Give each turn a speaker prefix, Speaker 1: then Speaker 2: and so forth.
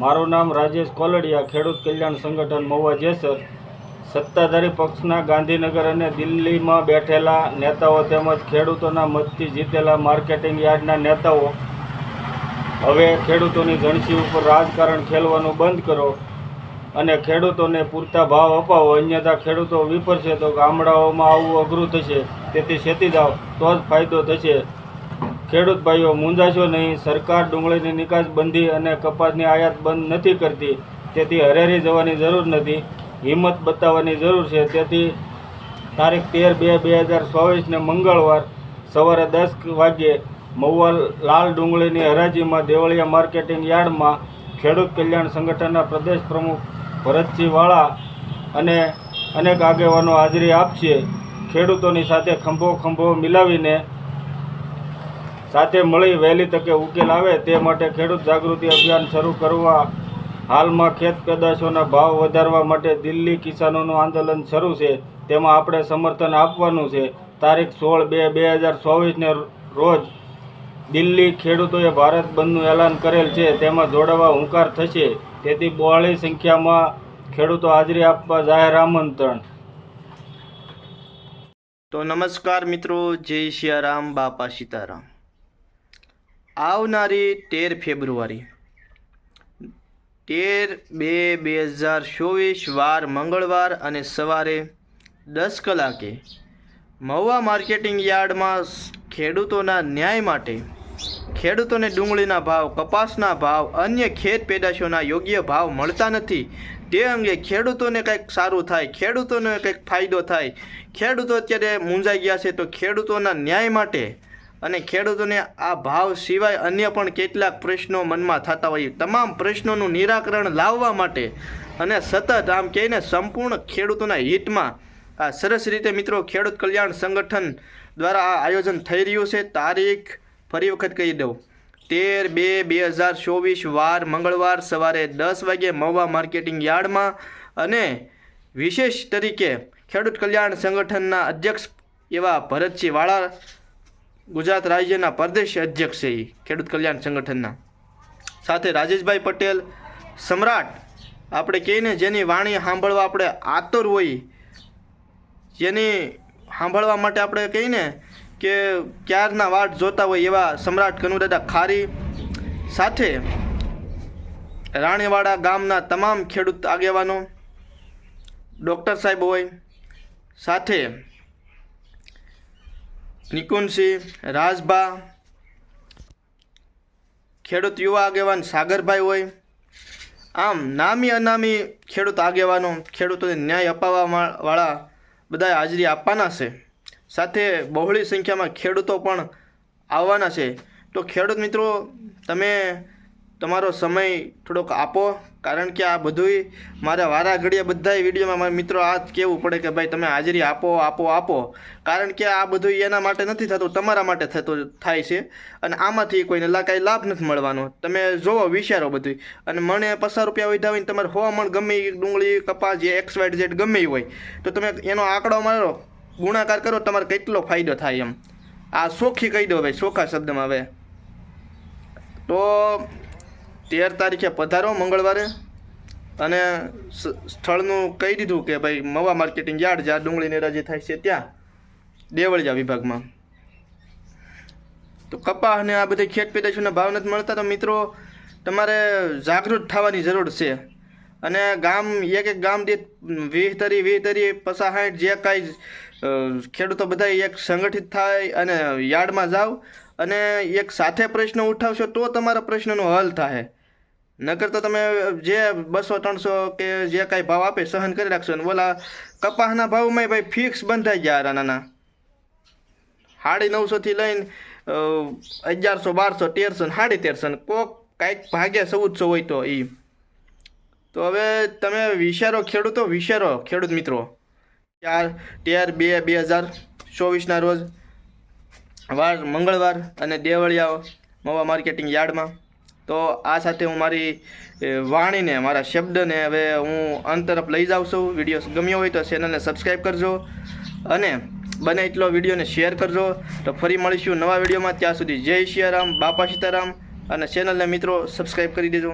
Speaker 1: મારું નામ રાજેશ કોલડિયા, ખેડૂત કલ્યાણ સંગઠન મહુવા જેસર. સત્તાધારી પક્ષના ગાંધીનગર અને દિલ્હીમાં બેઠેલા નેતાઓ તેમજ ખેડૂતોના મતથી જીતેલા માર્કેટિંગ યાર્ડના નેતાઓ, હવે ખેડૂતોની ઘણસી ઉપર રાજકારણ ખેલવાનું બંધ કરો અને ખેડૂતોને પૂરતા ભાવ અપાવો. અન્યથા ખેડૂતો વિપરશે તો ગામડાઓમાં આવવું અઘરું થશે. તેથી શેતી જાઓ તો જ ફાયદો થશે. ખેડૂત ભાઈઓ, મૂંઝાશો નહીં. સરકાર ડુંગળીની નિકાસ બંધી અને કપાસની આયાત બંધ નથી કરતી. તેથી હરેરી જવાની જરૂર નથી. હિંમત બતાવવાની જરૂર છે. તેથી તારીખ તેર બે બે હજાર ચોવીસને મંગળવાર સવારે દસ વાગ્યે મહુવા લાલ ડુંગળીની હરાજીમાં દેવળિયા માર્કેટિંગ યાર્ડમાં ખેડૂત કલ્યાણ સંગઠનના પ્રદેશ પ્રમુખ ભરતસિંહ વાળા અને અનેક આગેવાનો હાજરી આપશે. ખેડૂતોની સાથે ખંભો ખંભો મિલાવીને સાથે મળી વહેલી તકે ઉકેલ આવે તે માટે ખેડૂત જાગૃતિ અભિયાન શરૂ કરવા, હાલમાં ખેત પેદાશોના ભાવ વધારવા માટે દિલ્હી કિસાનોનું આંદોલન શરૂ છે. તેમાં આપણે સમર્થન આપવાનું છે. તારીખ સોળ બે બે હજાર ચોવીસને રોજ દિલ્હી ખેડૂતોએ ભારત બંધનું એલાન કરેલ છે. તેમાં જોડાવા હુંકાર થશે. તેથી બહોળી સંખ્યામાં ખેડૂતો હાજરી આપવા જાહેર આમંત્રણ.
Speaker 2: તો નમસ્કાર મિત્રો, જય સિયારામ બાપા સીતારામ. આવનારી તેર ફેબ્રુઆરી. તેર બે બે હજાર ચોવીસ વાર મંગળવાર અને સવારે દસ કલાકે મહુવા માર્કેટિંગ યાર્ડમાં ખેડૂતોના ન્યાય માટે ખેડૂતોને ડુંગળીના ભાવ, કપાસના ભાવ, અન્ય ખેત પેદાશોના યોગ્ય ભાવ મળતા નથી. તે અંગે ખેડૂતોને કંઈક સારું થાય, ખેડૂતોને કંઈક ફાયદો થાય. ખેડૂતો અત્યારે મૂંઝાઈ ગયા છે તો ખેડૂતોના ન્યાય માટે અને ખેડૂતોને આ ભાવ સિવાય અન્ય પણ કેટલાક પ્રશ્નો મનમાં થતા હોય. તમામ પ્રશ્નોનું નિરાકરણ લાવવા માટે અને સતત આમ કહીને સંપૂર્ણ ખેડૂતોના હિતમાં આ સરસ રીતે મિત્રો ખેડૂત કલ્યાણ સંગઠન દ્વારા આ આયોજન થઈ રહ્યું છે. તારીખ ફરી વખત કહી દઉં. તેર બે બે હજાર ચોવીસ વાર મંગળવાર સવારે દસ વાગે મહુવા માર્કેટિંગ યાર્ડમાં અને વિશેષ તરીકે ખેડૂત કલ્યાણ સંગઠનના અધ્યક્ષ એવા ભરતસિંહ વાળા ગુજરાત રાજ્યના પ્રદેશ અધ્યક્ષ છે એ ખેડૂત કલ્યાણ સંગઠનના. સાથે રાજેશભાઈ પટેલ, સમ્રાટ, આપણે કહીએ ને જેની વાણી સાંભળવા આપણે આતુર હોય, જેની સાંભળવા માટે આપણે કહીએ ને કે ક્યારના વાટ જોતા હોય એવા સમ્રાટ કનુદાદા ખારી, સાથે રાણીવાડા ગામના તમામ ખેડૂત આગેવાનો, ડૉક્ટર સાહેબ હોય, સાથે નિકુંજસિંહ રાજભા, ખેડૂત યુવા આગેવાન સાગરભાઈ હોય. આમ નામી અનામી ખેડૂત આગેવાનો, ખેડૂતોને ન્યાય અપાવવા વાળા બધા હાજરી આપવાના છે. સાથે બહોળી સંખ્યામાં ખેડૂતો પણ આવવાના છે. તો ખેડૂત મિત્રો, તમે તમારો સમય થોડોક આપો, કારણ કે આ બધુંય મારા વારા ઘડીએ બધાય વિડીયોમાં મારા મિત્રો આ કહેવું પડે કે ભાઈ તમે હાજરી આપો આપો આપો. કારણ કે આ બધું એના માટે નથી થતું, તમારા માટે થતું થાય છે. અને આમાંથી કોઈને કાંઈ લાભ નથી મળવાનો. તમે જોવો, વિચારો બધું અને મને પચાસ રૂપિયા વધ્યા હોય તમારે સો મણ ગમે ડુંગળી, કપાસ, જે એક્સ વાઇટ ઝેડ ગમે હોય, તો તમે એનો આંકડો મારો, ગુણાકાર કરો, તમારે કેટલો ફાયદો થાય એમ. આ સોખી કહી દો ભાઈ, સોખા શબ્દમાં હવે. તો તેર તારીખે પધારો મંગળવારે. અને સ્થળનું કહી દીધું કે ભાઈ મવા માર્કેટિંગ યાર્ડ જ્યાં ડુંગળીની રજી થાય છે ત્યાં, દેવળિયા વિભાગમાં. તો કપા અને આ બધી ખેત પેદાશોના ભાવ નથી મળતા તો મિત્રો, તમારે જાગૃત થવાની જરૂર છે. અને ગામ, એક એક ગામ દીઠ વીસ તરી વીસ તરી પચાસ જે કાંઈ ખેડૂતો બધા એક સંગઠિત થાય અને યાર્ડમાં જાઓ અને એક સાથે પ્રશ્ન ઉઠાવશો તો તમારા પ્રશ્નનો હલ થાય. નકર તો તમે જે બસો, ત્રણસો કે જે કાંઈ ભાવ આપે સહન કરી રાખશો ને ઓલા કપાસના ભાવમાં ભાઈ ફિક્સ બંધાઈ ગયા નાના. સાડી નવસોથી લઈને અગિયારસો, બારસો, તેરસો ને સાડી તેરસો ને કોક કાંઈક ભાગ્યા ચૌદસો હોય તો એ તો હવે તમે વિચારો ખેડૂતો, વિચારો ખેડૂત મિત્રો. ચાર, તેર, બે બે હજાર ચોવીસના રોજ, વાર, મંગળવાર અને દેવળિયાઓ મવા માર્કેટિંગ યાર્ડમાં તો આ સાથે હું મારી વાણીને, મારા શબ્દને હવે હું અંત તરફ લઈ જાઉં છું. વીડિયો ગમ્યો હોય તો ચેનલને સબસ્ક્રાઈબ કરજો અને બને એટલો વિડીયોને શેર કરજો. તો ફરી મળીશું નવા વિડીયોમાં. ત્યાં સુધી જય શિયારામ, બાપા સીતારામ અને ચેનલને મિત્રો સબસ્ક્રાઈબ કરી દેજો.